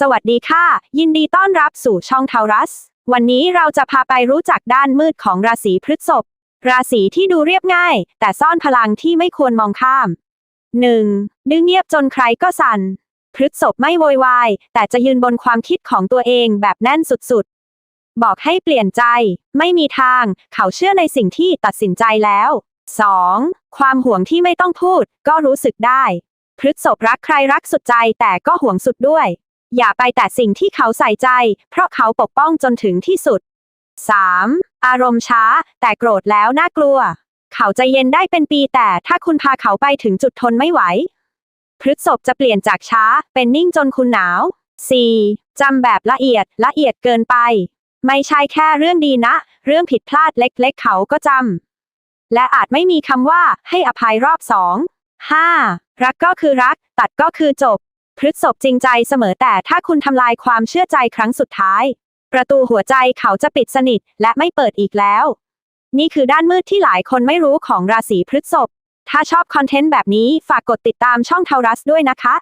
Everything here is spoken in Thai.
สวัสดีค่ะ ยินดีต้อนรับสู่ช่องเทารัส วันนี้เราจะพาไปรู้จักด้านมืดของราศีพฤษภราศีที่ดูเรียบง่าย แต่ซ่อนพลังที่ไม่ควรมองข้าม 1. ดึงเงียบจนใครก็สั่นพฤษภไม่โวยวาย แต่จะยืนบนความคิดของตัวเองแบบแน่นสุดๆ บอกให้เปลี่ยนใจ ไม่มีทาง เขาเชื่อในสิ่งที่ตัดสินใจแล้ว 2. ความห่วงที่ไม่ต้องพูด ก็รู้สึกได้ พฤษภรักใครรักสุดใจแต่ก็ห่วงสุดด้วย อย่าไปแต่สิ่งที่เขาใส่ใจ เพราะเขาปกป้องจนถึงที่สุด 3. อารมณ์ช้า แต่โกรธแล้วน่ากลัว เขาใจเย็นได้เป็นปีแต่ถ้าคุณพาเขาไปถึงจุดทนไม่ไหว พฤษภจะเปลี่ยนจากช้า เป็นนิ่งจนคุณหนาว 4. จำแบบละเอียดละเอียดเกินไป ไม่ใช่แค่เรื่องดีนะ เรื่องผิดพลาดเล็กๆ เขาก็จำ และอาจไม่มีคำว่าให้อภัยรอบสอง 5. รักก็คือรัก ตัดก็คือจบ พฤษภจริงใจเสมอแต่ถ้าคุณทำลายความเชื่อใจครั้งสุดท้าย ประตูหัวใจเขาจะปิดสนิทและไม่เปิดอีกแล้ว นี่คือด้านมืดที่หลายคนไม่รู้ของราศีพฤษภถ้าชอบคอนเทนต์แบบนี้ฝากกดติดตามช่องเทารัสด้วยนะคะ